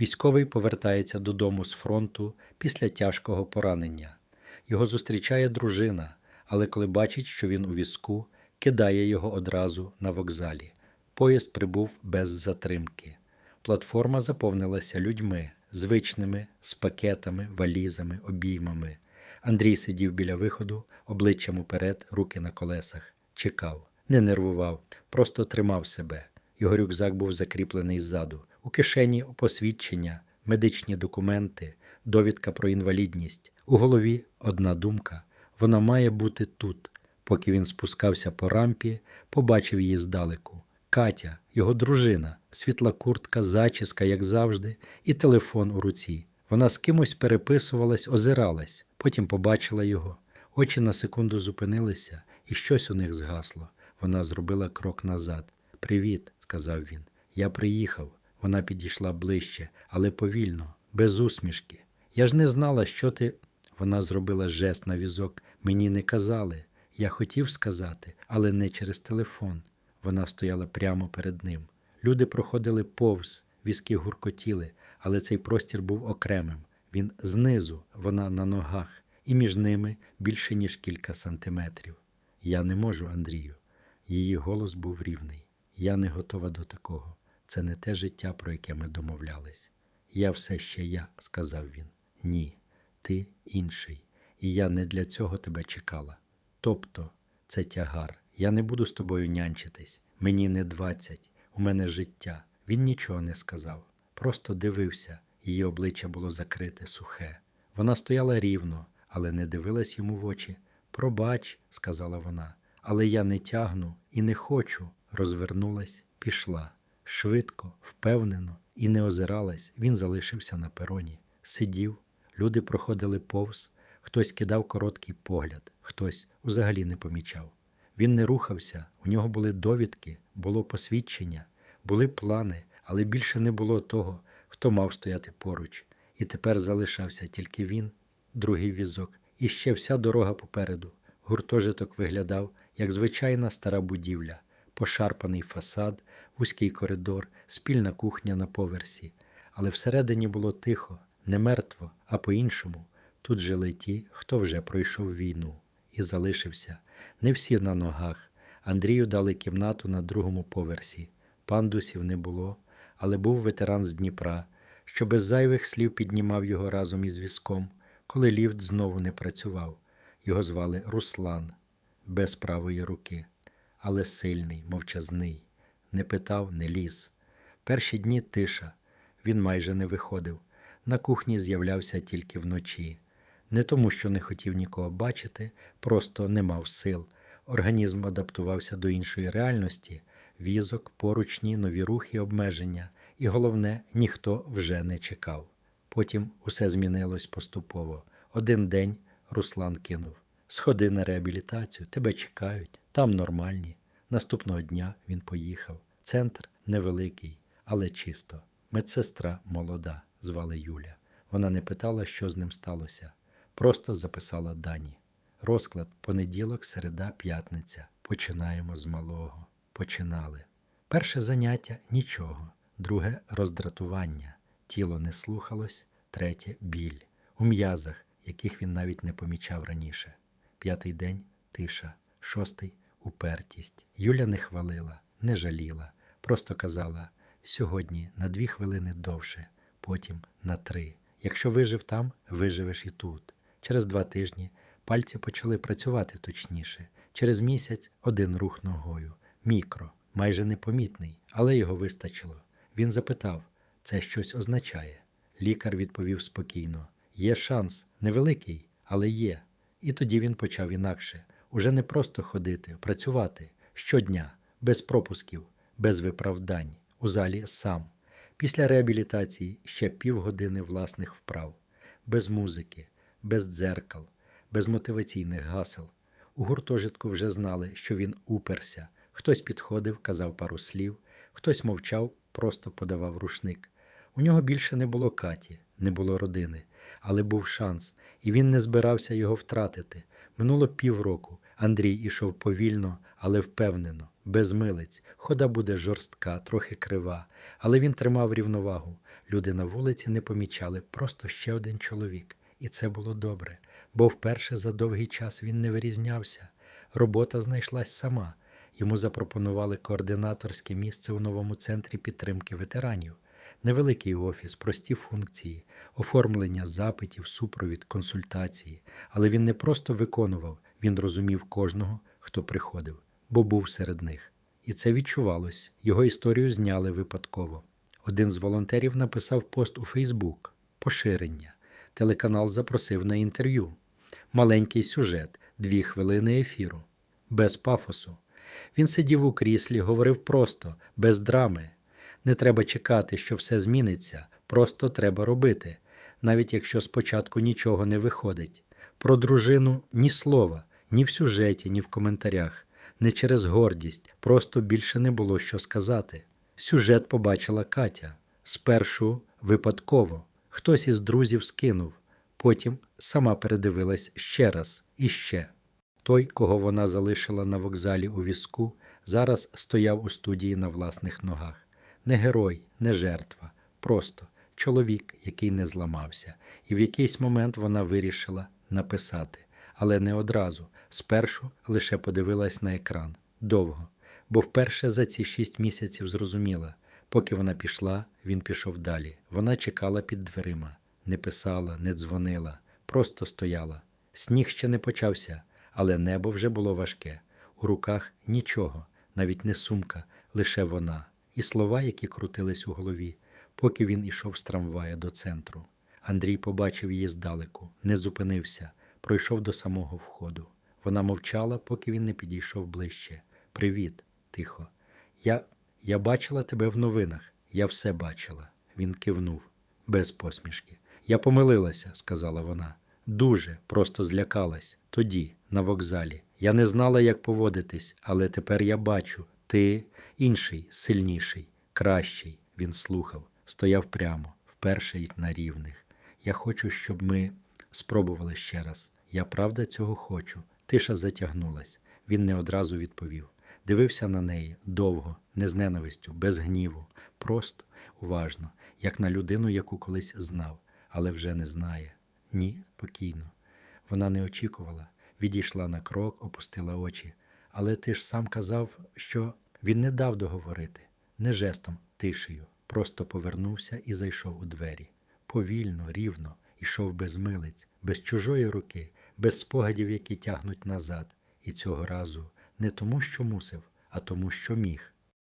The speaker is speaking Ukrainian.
Військовий повертається додому з фронту після тяжкого поранення. Його зустрічає дружина, але коли бачить, що він у візку, кидає його одразу на вокзалі. Поїзд прибув без затримки. Платформа заповнилася людьми, звичними, з пакетами, валізами, обіймами. Андрій сидів біля виходу, обличчям уперед, руки на колесах, чекав, не нервував, просто тримав себе. Його рюкзак був закріплений ззаду. У кишені посвідчення, медичні документи, довідка про інвалідність. У голові одна думка: вона має бути тут. Поки він спускався по рампі, побачив її здалеку. Катя, його дружина, світла куртка, зачіска, як завжди, і телефон у руці. Вона з кимось переписувалась, озиралась, потім побачила його. Очі на секунду зупинилися, і щось у них згасло. Вона зробила крок назад. Привіт, сказав він. Я приїхав. Вона підійшла ближче, але повільно, без усмішки. Я ж не знала, що ти. Вона зробила жест на візок. Мені не казали. Я хотів сказати, але не через телефон. Вона стояла прямо перед ним. Люди проходили повз, візки гуркотіли, але цей простір був окремим. Він знизу, вона на ногах, і між ними більше ніж кілька сантиметрів. Я не можу, Андрію. Її голос був рівний. Я не готова до такого. Це не те життя, про яке ми домовлялись. Я все ще я, сказав він. Ні, ти інший, і я не для цього тебе чекала. Тобто, це тягар. Я не буду з тобою нянчитись. Мені не двадцять, у мене життя. Він нічого не сказав, просто дивився. Її обличчя було закрите, сухе. Вона стояла рівно, але не дивилась йому в очі. Пробач, сказала вона, але я не тягну і не хочу. Розвернулась, пішла. Швидко, впевнено і не озиралась, він залишився на пероні. Сидів, люди проходили повз, хтось кидав короткий погляд, хтось взагалі не помічав. Він не рухався, у нього були довідки, було посвідчення, були плани, але більше не було того, хто мав стояти поруч. І тепер залишався тільки він, другий візок, і ще вся дорога попереду. Гуртожиток виглядав, як звичайна стара будівля, пошарпаний фасад, вузький коридор, спільна кухня на поверсі. Але всередині було тихо, не мертво, а по-іншому. Тут жили ті, хто вже пройшов війну, і залишився. Не всі на ногах. Андрію дали кімнату на другому поверсі. Пандусів не було, але був ветеран з Дніпра, що без зайвих слів піднімав його разом із візком, коли ліфт знову не працював. Його звали Руслан, без правої руки, але сильний, мовчазний, не питав, не ліз. Перші дні тиша, він майже не виходив. На кухні з'являвся тільки вночі. Не тому, що не хотів нікого бачити, просто не мав сил. Організм адаптувався до іншої реальності, візок, поручні, нові рухи, обмеження, і головне, ніхто вже не чекав. Потім усе змінилось поступово. Один день Руслан кинув: Сходи на реабілітацію, тебе чекають, там нормальні. Наступного дня він поїхав. Центр невеликий, але чисто. Медсестра молода, звали Юля. Вона не питала, що з ним сталося, просто записала дані. Розклад понеділок, середа, п'ятниця. Починаємо з малого. Починали. Перше заняття нічого, друге роздратування. Тіло не слухалось, третє біль. У м'язах, яких він навіть не помічав раніше. П'ятий день тиша, шостий упертість. Юля не хвалила, не жаліла, просто казала: сьогодні на дві хвилини довше, потім на три. Якщо вижив там, виживеш і тут. Через два тижні пальці почали працювати точніше. Через місяць один рух ногою, мікро, майже непомітний, але його вистачило. Він запитав: це щось означає? Лікар відповів спокійно: є шанс, невеликий, але є. І тоді він почав інакше уже не просто ходити, працювати щодня, без пропусків, без виправдань, у залі сам. Після реабілітації ще півгодини власних вправ, без музики, без дзеркал, без мотиваційних гасел. У гуртожитку вже знали, що він уперся. Хтось підходив, казав пару слів, хтось мовчав, просто подавав рушник. У нього більше не було Каті, не було родини, але був шанс, і він не збирався його втратити. Минуло півроку, Андрій ішов повільно, але впевнено, без милиць. Хода буде жорстка, трохи крива, але він тримав рівновагу. Люди на вулиці не помічали, просто ще один чоловік. І це було добре, бо вперше за довгий час він не вирізнявся. Робота знайшлась сама. Йому запропонували координаторське місце у новому центрі підтримки ветеранів. Невеликий офіс, прості функції, оформлення запитів, супровід, консультації. Але він не просто виконував, він розумів кожного, хто приходив, бо був серед них. І це відчувалось. Його історію зняли випадково. Один з волонтерів написав пост у Фейсбук поширення. Телеканал запросив на інтерв'ю. Маленький сюжет, дві хвилини ефіру, без пафосу. Він сидів у кріслі, говорив просто, без драми. Не треба чекати, що все зміниться, просто треба робити, навіть якщо спочатку нічого не виходить. Про дружину ні слова, ні в сюжеті, ні в коментарях, не через гордість, просто більше не було що сказати. Сюжет побачила Катя. Спершу випадково. Хтось із друзів скинув, потім сама передивилась ще раз і ще. Той, кого вона залишила на вокзалі у візку, зараз стояв у студії на власних ногах. Не герой, не жертва, просто чоловік, який не зламався, і в якийсь момент вона вирішила написати, але не одразу. Спершу лише подивилась на екран довго, бо вперше за ці шість місяців зрозуміла, поки вона пішла, він пішов далі. Вона чекала під дверима, не писала, не дзвонила, просто стояла. Сніг ще не почався, але небо вже було важке. У руках нічого, навіть не сумка, лише вона, і слова, які крутились у голові, поки він ішов з трамвая до центру. Андрій побачив її здалеку, не зупинився, пройшов до самого входу. Вона мовчала, поки він не підійшов ближче. Привіт, тихо. Я, я бачила тебе в новинах. Я все бачила. Він кивнув, без посмішки. Я помилилася, сказала вона. Дуже, просто злякалась. Тоді, на вокзалі. Я не знала, як поводитись, але тепер я бачу. Ти інший, сильніший, кращий. Він слухав, стояв прямо, вперше й на рівних. Я хочу, щоб ми спробували ще раз. Я правда цього хочу. Тиша затягнулась. Він не одразу відповів. Дивився на неї довго, не з ненавистю, без гніву, просто, уважно, як на людину, яку колись знав, але вже не знає. Ні, спокійно. Вона не очікувала, відійшла на крок, опустила очі. Але ти ж сам казав, що він не дав договорити, не жестом, тишею, просто повернувся і зайшов у двері. Повільно, рівно, ішов без милиць, без чужої руки, без спогадів, які тягнуть назад. І цього разу не тому, що мусив, а тому, що міг.